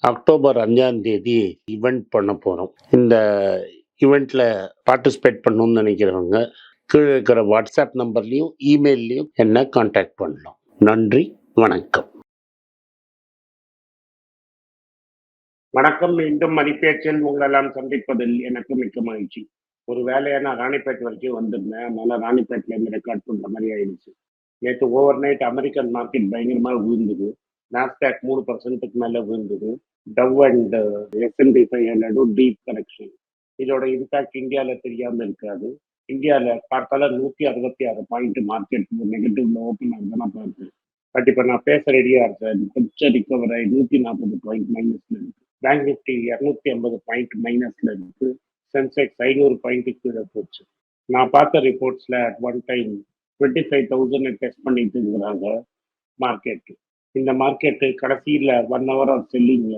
October அஞ்சாம் தேதி event பண்ண போகிறோம் இந்த ஈவெண்ட்ல பார்ட்டிசிபேட் பண்ணணும்னு நினைக்கிறவங்க கீழே இருக்கிற வாட்ஸ்அப் நம்பர்லேயும் இமெயில்லையும் என்ன காண்டாக்ட் பண்ணலாம். நன்றி வணக்கம். வணக்கம் மீண்டும் மதிப்பேச்சில் உங்களெல்லாம் சந்திப்பதில் எனக்கு மிக்க மகிழ்ச்சி. ஒரு வேலையை நான் ராணிப்பேட் வரைக்கும் வந்திருந்தேன். அதனால ராணிப்பேட்ல இருந்து ரெக்கார்ட் பண்ற மாதிரி ஆயிடுச்சு. நேற்று ஓவர் நைட் அமெரிக்கன் மார்க்கெட் பயங்கரமாக விழுந்தது நாஸ்டாக் மூணு பர்சன்ட்டுக்கு மேலே விழுந்தது Dow and S and P five ஹண்ட்ரடும் deep connection இதோட இம்பாக்ட் இந்தியாவில் தெரியாமல் இருக்காது. இந்தியாவில் பார்த்தால நூற்றி அறுபத்தி ஆறு பாயிண்ட் மார்க்கெட் நெகட்டிவ்ல ஓப்பன் ஆகுதுன்னா பார்த்தேன் பட் இப்போ நான் பேச ரெடியாக இருக்கேன். கொஞ்சம் ரிகவர் ஆகி நூற்றி நாற்பது பாயிண்ட் மைனஸ்ல இருக்கு. பேங்க் நிஃப்டி இரநூத்தி ஐம்பது பாயிண்ட் மைனஸ்ல இருக்கு. சென்செக்ஸ் ஐநூறு பாயிண்ட்டுக்கு கீழே போச்சு. நான் பார்த்த ரிப்போர்ட்ஸில் at one time twenty five thousand test பண்ணிட்டு இருக்கிறாங்க மார்க்கெட்டு இந்த மார்க்கெட்டு கடைசியில் ஒன் ஹவர் ஆஃப் செல்லிங்ல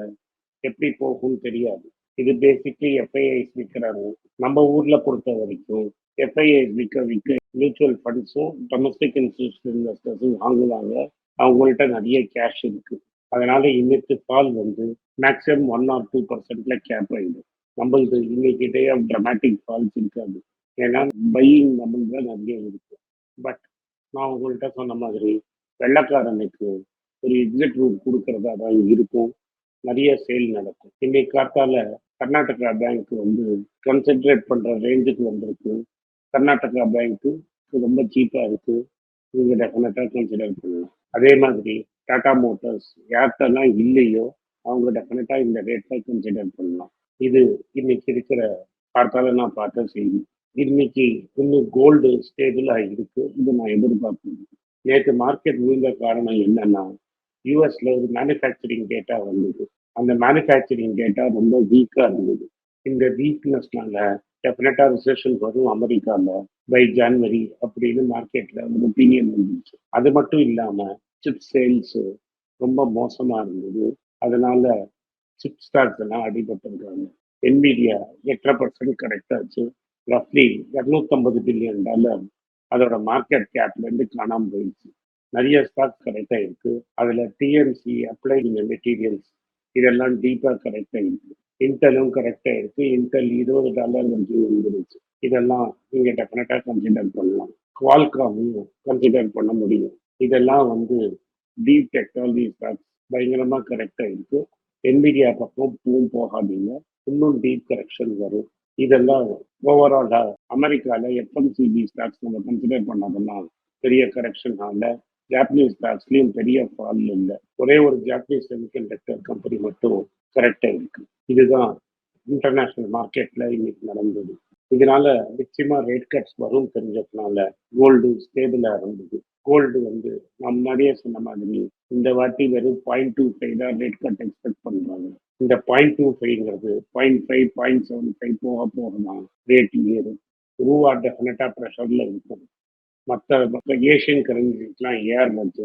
எப்படி போகும்னு தெரியாது. இது பேசிக்லி எஃப்ஐஐஸ் விற்கிறாங்க நம்ம ஊர்ல பொறுத்த வரைக்கும் எஃப்ஐஐஸ் விற்க விற்க மியூச்சுவல் ஃபண்ட்ஸும் டொமஸ்டிக் இன்ஸ்டியூஷன் இன்வெஸ்டர்ஸும் வாங்குவாங்க அவங்கள்ட்ட நிறைய கேஷ் இருக்கு. அதனால இன்னைக்கு ஃபால் வந்து மேக்ஸிமம் ஒன் ஆர் டூ பர்சன்ட்ல கேப் ஆயிடும். நம்மளுக்கு இன்னைக்கு டே ஆஃப் ட்ரமாட்டிக் ஃபால்ஸ் இருக்காது. ஏன்னா பையிங் நம்மளுக்கு நிறைய இருக்கு. பட் நான் உங்கள்கிட்ட சொன்ன மாதிரி வெள்ளக்காரனுக்கு ஒரு எக்ஸிட் ரூல் கொடுக்கறதா தான் இருக்கும். நிறைய சேல் நடக்கும். இன்னைக்கு காத்தால கர்நாடகா பேங்க் வந்து கன்சென்ட்ரேட் பண்ற ரேஞ்சுக்கு வந்திருக்கு. கர்நாடகா பேங்க்கு ரொம்ப சீப்பா இருக்கு. நீங்க டெஃபினட்டா கன்சிடர் பண்ணலாம். அதே மாதிரி டாடா மோட்டார்ஸ் யார்கிட்டலாம் இல்லையோ அவங்க டெஃபினட்டா இந்த ரேட்ல கன்சிடர் பண்ணலாம். இது இன்னைக்கு இருக்கிற பார்த்தால நான் பார்த்த செய்தி. இன்னைக்கு இன்னும் கோல்டு ஸ்டேபிளா இருக்கு. இது நான் எதிர்பார்க்கிறேன் நேற்று மார்க்கெட் விழுந்த காரணம் என்னன்னா யூஎஸ்ல ஒரு மேனுஃபேக்சரிங் டேட்டா வந்தது. அந்த மேனுஃபேக்சரிங் டேட்டா ரொம்ப வீக்காக இருந்தது. இந்த வீக்னஸ்னால டெஃபினட்டா ரிசெஷன் வரும் அமெரிக்கால பை ஜான்வரி அப்படின்னு மார்க்கெட்ல ஒரு ஒப்பீனியன் வந்துச்சு. அது மட்டும் இல்லாம சிப் சேல்ஸ் ரொம்ப மோசமா இருந்தது. அதனால சிப் ஸ்டாக்ஸ் எல்லாம் அடிபட்டிருக்காங்க. என்விடியா எட்டரை பர்சன்ட் கரெக்டாச்சு ரஃப்லி இரநூத்தம்பது பில்லியன் டாலர் அதோட மார்க்கெட் கேப்ல இருந்து காணாமல் போயிடுச்சு. நிறைய ஸ்டாக்ஸ் கரெக்டாக இருக்குது அதில் டிஎம்சி அப்ளைடு மெட்டீரியல்ஸ் இதெல்லாம் டீப்பாக கரெக்டாக இருக்குது இன்டெலும் கரெக்டாக இருக்குது இன்டெல் இருபது டாலர் வந்து வந்துருச்சு இதெல்லாம் நீங்கள் டெஃபினட்டாக கன்சிடர் பண்ணலாம். குவால்காமையும் கன்சிடர் பண்ண முடியும். இதெல்லாம் வந்து டீப் டெக்னாலஜி ஸ்டாக்ஸ் பயங்கரமாக கரெக்டாக இருக்குது என்பிடியா பக்கம் பூவும் போகாதீங்க. இன்னும் டீப் கரெக்ஷன் வரும். இதெல்லாம் ஓவராலாக அமெரிக்காவில் எஃப்எம்சிபி ஸ்டாக்ஸ் நம்ம கன்சிடர் பண்ணோம்னா பெரிய கரெக்ஷன் ஆகல. ஜாப்பனீஸ் ஸ்டாக்ஸ்லயும் பெரிய ஃபால் இல்லை. ஒரே ஒரு ஜாப்பனீஸ் செமிகண்டக்டர் கம்பெனி மட்டும் கரெக்டா இருக்கு. இதுதான் இன்டர்நேஷனல் மார்க்கெட்ல இன்னைக்கு நடந்தது. இதனால நிச்சயமா ரேட் கட்ஸ் வரும் தெரிஞ்சதுனால கோல்டு ஸ்டேபிளா இருந்தது. கோல்டு வந்து நான் முன்னாடியே சொன்ன மாதிரி இந்த வாட்டி வெறும் பாயிண்ட் டூ ஃபைவ் தான் ரேட் கட் எக்ஸ்பெக்ட் பண்றாங்க. இந்த point two ஃபைவ்ங்கிறது point five point seven five போக போகலாம் ரேட் ஏறும். ரூவா டெஃபினட்டா ப்ரெஷர்ல இருக்கும். மற்ற மற்ற ஏஷியன் கரன்சிஸ்லாம் ஏர் வந்து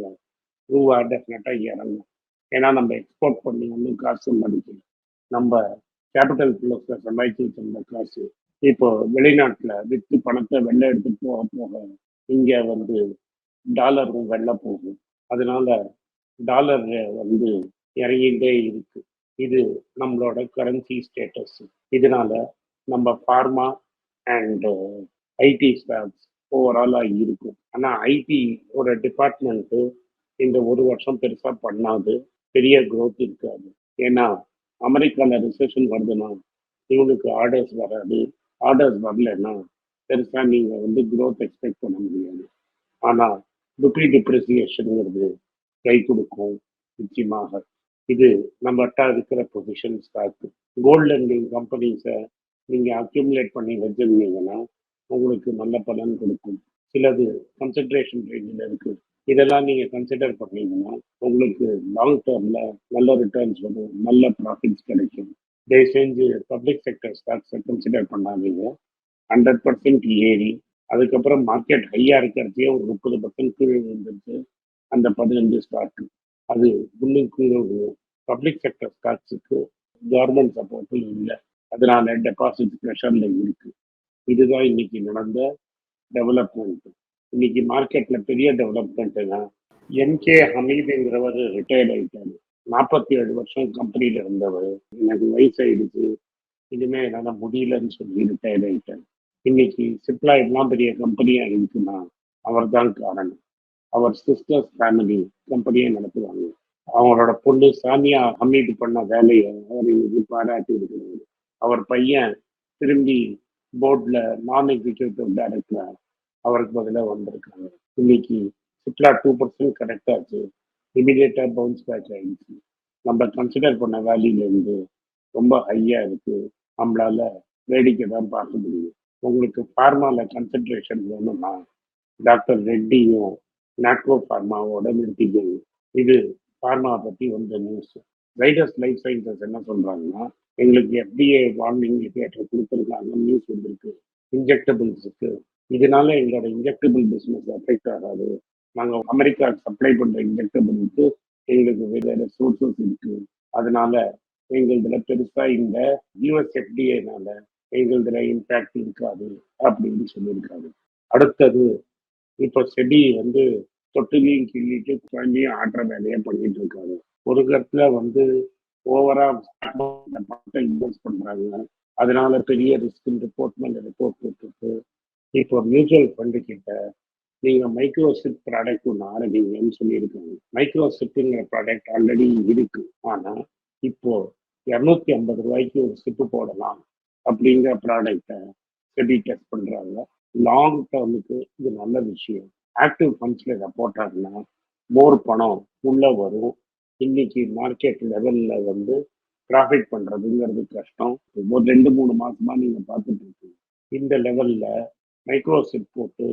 ரூவா டெஃபினட்டாக இறங்கும் ஏன்னா நம்ம எக்ஸ்போர்ட் பண்ணி ஒன்றும் காசு மதிக்கல நம்ம கேபிட்டல் ஃப்ளோஸில் சம்பாதிச்சு வச்சிருந்த காசு இப்போ வெளிநாட்டில் விற்று பணத்தை வெளில எடுத்துட்டு போக போக இங்கே வந்து டாலரும் வெளில போகும். அதனால டாலர் வந்து இறங்கிட்டே இருக்கு. இது நம்மளோட கரன்சி ஸ்டேட்டஸ் இதனால நம்ம ஃபார்மா அண்ட் ஐடி ஸ்டாக்ஸ் ஓவராலாக இருக்கும். ஆனால் ஐடி ஒரு டிபார்ட்மெண்ட்டு இந்த ஒரு வருஷம் பெருசாக பண்ணாது. பெரிய க்ரோத் இருக்காது. ஏன்னா அமெரிக்காவில் ரிசெஷன் வருதுன்னா இவனுக்கு ஆர்டர்ஸ் வராது. ஆர்டர்ஸ் வரலன்னா பெருசாக நீங்கள் வந்து க்ரோத் எக்ஸ்பெக்ட் பண்ண முடியாது. ஆனால் ருபி டிப்ரிசியேஷனுங்கிறது கை கொடுக்கும். நிச்சயமாக. இது நம்மகிட்ட இருக்கிற பொசிஷன் ஸ்டாக்கு கோல்டு லெண்டிங் கம்பெனிஸை நீங்கள் அக்யூமுலேட் பண்ணி வச்சிருந்தீங்கன்னா உங்களுக்கு நல்ல பலன் கொடுக்கும். சிலது கன்சன்ட்ரேஷன் ரேஞ்சில் இருக்கு. இதெல்லாம் நீங்க கன்சிடர் பண்ணீங்கன்னா உங்களுக்கு லாங் டேர்ம்ல நல்ல ரிட்டர்ன்ஸ் வரும் நல்ல ப்ராஃபிட்ஸ் கிடைக்கும். தயவு செஞ்சு பப்ளிக் செக்டர் ஸ்டாக்ஸை கன்சிடர் பண்ணாதீங்க. ஹண்ட்ரட் பர்சன்ட் ஏறி அதுக்கப்புறம் மார்க்கெட் ஹையா இருக்கிறதையே ஒரு முப்பது பர்சன்ட் கீழே விழுந்துருச்சு. அந்த பதினஞ்சு ஸ்டாக் அது முன்னுக்கு பப்ளிக் செக்டர் ஸ்டாக்ஸுக்கு கவர்மெண்ட் சப்போர்ட்டும் இல்லை. அதனால டெபாசிட் ப்ரெஷரில் இருக்குது இதுதான் இன்னைக்கு நடந்த டெவலப்மெண்ட் இன்னைக்கு மார்க்கெட்ல பெரிய டெவலப்மெண்ட்னா என்கே ஹமீதுங்கிறவர் ரிட்டையர்ட் ஆயிட்டாரு. நாற்பத்தி ஏழு வருஷம் கம்பெனியில இருந்தவர். எனக்கு வயசாயிடுச்சு. இனிமே என்னால முடியலன்னு சொல்லி ரிட்டையர்ட் ஆயிட்டார். இன்னைக்கு சிப்லா எல்லாம் பெரிய கம்பெனியா இருக்குன்னா அவர் தான் காரணம். அவர் சிஸ்டர்ஸ் ஃபேமிலி கம்பெனியை நடத்துவாங்க. அவங்களோட பொண்ணு சானியா ஹமீது பண்ண வேலையை அவர் இன்னைக்கு பாராட்டி இருக்கிறாரு. அவர் பையன் திரும்பி போர்டில் நான் எக்ஸிக்யூட்டிவ் டைரக்டர் அவருக்கு பதிலாக வந்திருக்காங்க. இன்னைக்கு சிப்லா டூ பர்சன்ட் கரெக்டாச்சு இமீடியட்டாக பவுன்ஸ் பேக் ஆகிடுச்சு நம்ம கன்சிடர் பண்ண வேல்யூலேருந்து ரொம்ப ஹையாக இருக்கு. நம்மளால வேடிக்கை தான் பார்க்க முடியும். உங்களுக்கு ஃபார்மாவில் கன்சன்ட்ரேஷன் வேணும்னா டாக்டர் ரெட்டியும் நாட்கோ ஃபார்மாவோட நிறுத்திக்கணும் இது ஃபார்மா பற்றி வந்த நியூஸ் ரைடர்ஸ் லைஃப் சயின்சஸ் என்ன சொல்றாங்கன்னா எங்களுக்கு எஃப்டிஏ வார்னிங் லெட்டர் கொடுத்துருக்காங்க நியூஸ் வந்திருக்கு இன்ஜெக்டபிள்ஸுக்கு இதனால எங்களோட இன்ஜெக்டபிள் பிஸ்னஸ் அஃபெக்ட் ஆகாது. நாங்கள் அமெரிக்கா சப்ளை பண்ணுற இன்ஜெக்டபிளுக்கு எங்களுக்கு வேற சோர்சஸ் இருக்கு. அதனால எங்களுதுல பெருசாக இந்த யூஎஸ் எஃப்டிஏனால எங்களுதுல இம்பேக்ட் இருக்காது அப்படின்னு சொல்லியிருக்காங்க. அடுத்தது இப்போ செடி வந்து தொட்டிலையும் கிள்ளிட்டு குழந்தையும் ஆட்டுற வேலையை பண்ணிட்டு இருக்காங்க. ஒரு கட்டத்துல வந்து ஓவரா பணத்தை இன்வெஸ்ட் பண்றாங்க. அதனால பெரிய ரிஸ்க் ரிப்போர்ட்மெண்ட் ரிப்போர்ட் போட்டுருக்கு. இப்போ மியூச்சுவல் ஃபண்டு கிட்ட நீங்க மைக்ரோசிப் ப்ராடக்ட் ஒன்று ஆரம்பிங்கன்னு சொல்லியிருக்காங்க. மைக்ரோசிப்புங்கிற ப்ராடக்ட் ஆல்ரெடி இருக்கு. ஆனா இப்போ இரநூத்தி ஐம்பது ரூபாய்க்கு ஒரு சிப்பு போடலாம் அப்படிங்கிற ப்ராடக்டை செபி டெஸ்ட் பண்றாங்க. லாங் டேர்முக்கு இது நல்ல விஷயம். ஆக்டிவ் ஃபண்ட்ஸ்ல இதை போட்டாங்கன்னா மோர் பணம் உள்ள வரும். இன்னைக்கு மார்க்கெட் லெவல்ல வந்து ப்ராஃபிட் பண்றதுங்கிறது கஷ்டம். ஒரு ரெண்டு மூணு மாசமா நீங்க பார்த்துட்டு இருக்கீங்க. இந்த லெவல்ல மைக்ரோசிப் போட்டு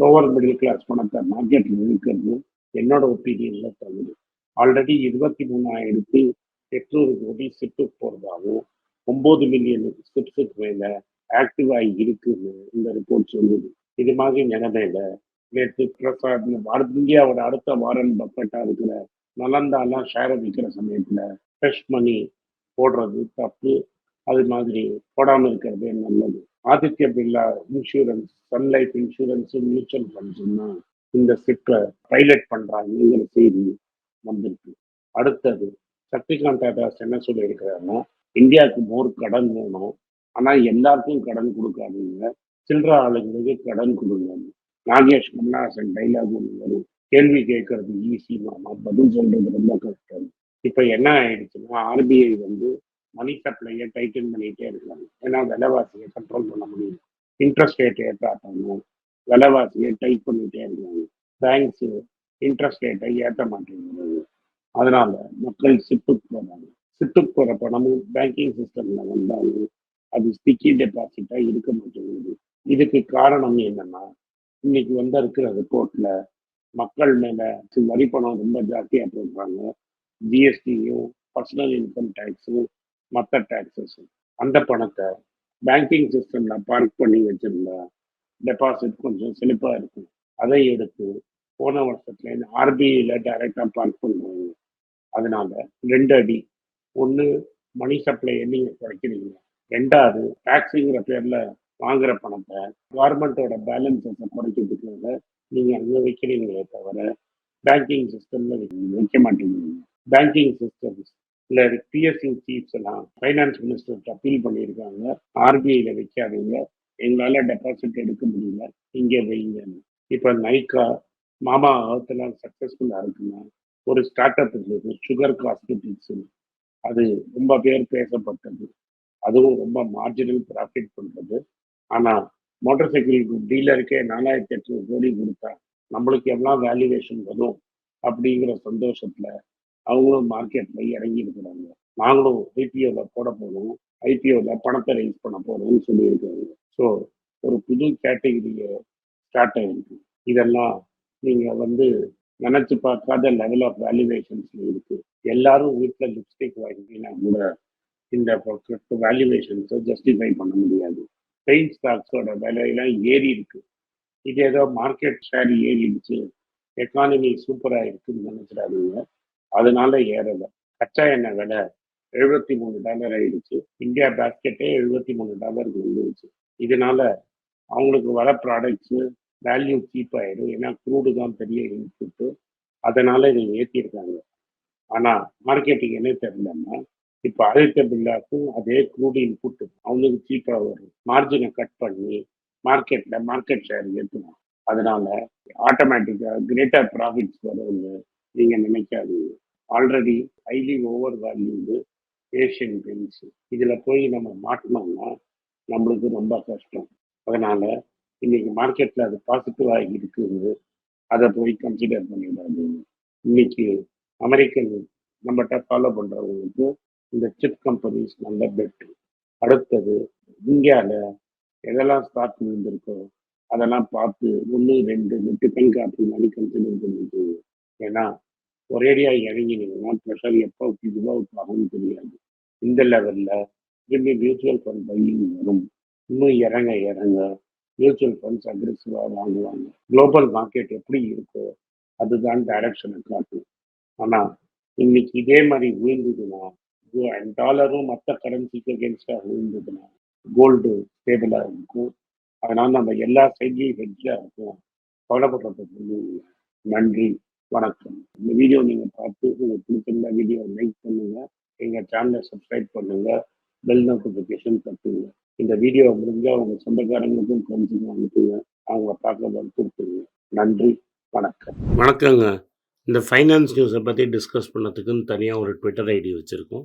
லோவர் மிடில் கிளாஸ் பணத்தை மார்க்கெட்ல இருக்கிறது என்னோட ஒப்பீனியன்ல தகுது ஆல்ரெடி இருபத்தி மூணாயிரத்தி எட்நூறு கோடி சிப்பு போறதாகவும் ஒன்பது மில்லியன் சிப்ஸுக்கு மேல ஆக்டிவா இருக்குன்னு இந்த ரிப்போர்ட் சொல்லுது. இது மாதிரி நிலைமையில நேற்று பிரசாத் இந்தியாவோட அடுத்த வாரன் பப்பட்டா இருக்கிற நலந்தாலாம் ஷேரை விற்கிற சமயத்தில் ஃப்ரெஷ் மணி போடுறது தப்பு. அது மாதிரி போடாமல் இருக்கிறதே நல்லது. Aditya Birla insurance Sun Life life mutual ஃபண்ட்ஸுன்னா இந்த சிப்பை பைலட் பண்ணுறாங்கிற செய்தி வந்திருக்கு. அடுத்தது சக்திகாந்தா தாஸ் என்ன சொல்லியிருக்கிறாருன்னா இந்தியாவுக்கு மோர் கடன் வேணும். ஆனால் எல்லாருக்கும் கடன் கொடுக்காதீங்க. சில்லற ஆளுங்களுக்கு கடன் கொடுங்க. நாகேஷ் கமலஹாசன் டைலாக் ஒன்று வரும். கேள்வி கேட்கறது ஈஸி மாமா பதில் சொல்றது ரொம்ப கஷ்டம். இப்ப என்ன ஆயிடுச்சுன்னா ஆர்பிஐ வந்து மணி சப்ளையை டைட்டன் பண்ணிட்டே இருக்காங்க. ஏன்னா விலைவாசியை கண்ட்ரோல் பண்ண முடியும் இன்ட்ரெஸ்ட் ரேட் ஏற்றாட்டாங்க விலைவாசியை டைட் பண்ணிட்டே இருக்காங்க. பேங்க்ஸ் இன்ட்ரெஸ்ட் ரேட்டை ஏற்ற மாட்டேங்கிறது அதனால மக்கள் சிட்டுக்கு போறாங்க. சிட்டுக்கு போற பணமும் பேங்கிங் சிஸ்டம்ல வந்தாலும் அது ஸ்டிக்கி டெபாசிட்டா இருக்க மாட்டேங்குது. இதுக்கு காரணம் என்னன்னா இன்னைக்கு வந்த இருக்கிற ரிப்போர்ட்ல மக்கள் மேல வரி பணம் ரொம்ப ஜாஸ்தியா போடுறாங்க. ஜிஎஸ்டியும் பர்சனல் இன்கம் டேக்ஸும் மற்ற டேக்ஸஸும் அந்த பணத்தை பேங்கிங் சிஸ்டம்ல பார்க் பண்ணி வச்சிருந்தா டெபாசிட் கொஞ்சம் செழிப்பா இருக்கும். அதை எடுத்து போன வருஷத்துல ஆர்பிஐல டைரக்டா பார்க் பண்ணுவாங்க அதனால ரெண்டு அடி. ஒன்று மணி சப்ளையை நீங்க குறைக்கிறீங்க. ரெண்டாவது டேக்ஸுங்கிற பேர்ல வாங்குற பணத்தை கவர்மெண்டோட பேலன்ஸை குறைக்கிறதுக்காக நீங்கள் அங்கே வைக்கிறீங்களே தவிர பேங்கிங் சிஸ்டம்ல வைக்க மாட்டேங்கிறீங்க பேங்கிங் சிஸ்டம்ஸ் இல்லை பிஎஸ்சி சீஃப்ஸ் எல்லாம் ஃபைனான்ஸ் மினிஸ்டர்கிட்ட அப்பீல் பண்ணியிருக்காங்க. ஆர்பிஐல வைக்காதீங்க. எங்களால் டெபாசிட் எடுக்க முடியல. இங்கே வைங்கன்னு இப்போ நைக்கா மாமா ஆகத்தெல்லாம் சக்ஸஸ்ஃபுல்லாக இருக்குன்னா ஒரு ஸ்டார்ட் அப் இருக்கு சுகர் காஸ்மெட்டிக்ஸ் அது ரொம்ப பேர் பேசப்பட்டது. அதுவும் ரொம்ப மார்ஜினல் ப்ராஃபிட் பண்ணுறது ஆனால் மோட்டார் சைக்கிள் டீலருக்கே நாலாயிரத்தி எட்நூறு கோடி கொடுத்தா நம்மளுக்கு எவ்வளோ வேல்யூவேஷன் வரும் அப்படிங்கிற சந்தோஷத்தில் அவங்களும் மார்க்கெட்டில் இறங்கி இருக்கிறாங்க நாங்களும் ஐபிஓவில் போட போகிறோம் ஐபிஓவில் பணத்தை ரைஸ் பண்ண போகிறோம்னு சொல்லியிருக்காங்க. ஸோ ஒரு புது கேட்டகிரியை ஸ்டார்ட் ஆகிருக்கு இதெல்லாம் நீங்கள் வந்து நினச்சி பார்க்காத லெவல் ஆஃப் வேல்யூவேஷன்ஸ் இருக்குது எல்லாரும் வீட்டில் லிப்ஸ்டிக் வாங்கினா கூட இந்த வேல்யூவேஷன்ஸை ஜஸ்டிஃபை பண்ண முடியாது. பெயின் ஸ்டாக்ஸோட விலையெல்லாம் ஏறி இருக்கு. இது ஏதோ மார்க்கெட் ஷேர் ஏறிடுச்சு. எக்கானமி சூப்பராக இருக்குன்னு நினைச்சிடாதீங்க. அதனால ஏறலை. கச்சா எண்ணெய் விலை எழுபத்தி மூணு டாலர் ஆயிடுச்சு. இந்தியா பேஸ்கெட்டே எழுபத்தி மூணு டாலருக்கு வந்துருச்சு இதனால அவங்களுக்கு வர ப்ராடக்ட்ஸு வேல்யூ சீப் ஆயிடும். ஏன்னா க்ரூடு தான் பெரிய இன்புட்டு அதனால இதை ஏற்றிருக்காங்க ஆனால் மார்க்கெட்டிங் என்ன தெரியலன்னா இப்போ ஆதித்ய பில்லாக்கும் அதே க்ரூடு இன்புட் அவனுக்கு சீப்பாக வரும். மார்ஜினை கட் பண்ணி மார்க்கெட்டில் மார்க்கெட் ஷேர் ஏற்றணும் அதனால ஆட்டோமேட்டிக்காக கிரேட்டர் ப்ராஃபிட்ஸ் வரும்னு நீங்கள் நினைக்காதீங்க. Already highly overvalued Asian Paints இதில் போய் நம்ம மாட்டினோம்னா நம்மளுக்கு ரொம்ப கஷ்டம். அதனால இன்னைக்கு மார்க்கெட்டில் அது பாசிட்டிவாக இருக்குது அதை போய் கன்சிடர் பண்ணிடாது இன்னைக்கு அமெரிக்கன் நம்மகிட்ட ஃபாலோ பண்ணுறவங்களுக்கு இந்த சிப் கம்பெனிஸ் நல்ல பெட்டு அடுத்தது இந்தியாவில் எதெல்லாம் ஸ்டாக் இருந்திருக்கோ அதெல்லாம் பார்த்து ஒன்று ரெண்டு டிஃபன் காப்பி மாதிரி கன்சிடர் பண்ணிட்டு ஏன்னா ஒரேடியாக இறங்கினீங்கன்னா ப்ரெஷர் எப்போ இதுவாக ஆகும்னு தெரியாது. இந்த லெவலில் திரும்பி மியூச்சுவல் ஃபண்ட் பையிங் வரும். இன்னும் இறங்க இறங்க மியூச்சுவல் ஃபண்ட்ஸ் அக்ரெசிவாக வாங்குவாங்க. குளோபல் மார்க்கெட் எப்படி இருக்கோ அதுதான் டைரக்ஷனை காட்டும். ஆனால் இன்னைக்கு இதே மாதிரி விழுந்ததுன்னா டாலரும் மற்ற கரன்சிக்கு அகேன்ஸ்டாக விழுந்ததுன்னா கோல்டு ஸ்டேபிளாக இருக்கும். அதனால் நம்ம எல்லா சைட்லையும் ஹெட்ஜாக இருக்கும். கவலைப்படுறதுக்கு நன்றி வணக்கம். இந்த வீடியோ நீங்கள் பார்த்து உங்களுக்கு பிடிச்சிருந்த வீடியோ லைக் பண்ணுங்கள் எங்கள் சேனலை சப்ஸ்கிரைப் பண்ணுங்கள் பெல் நோட்டிஃபிகேஷன் தட்டுங்க. இந்த வீடியோ முடிஞ்சால் உங்கள் சொந்தக்காரங்களுக்கும் ஃப்ரெண்ட்ஸுக்கும் அனுப்புங்க. அவங்க பார்க்க கொடுத்துருங்க. நன்றி வணக்கம். வணக்கங்க. இந்த ஃபைனான்ஸ் நியூஸை பற்றி டிஸ்கஸ் பண்ணதுக்குன்னு தனியாக ஒரு ட்விட்டர் ஐடி வச்சுருக்கோம்.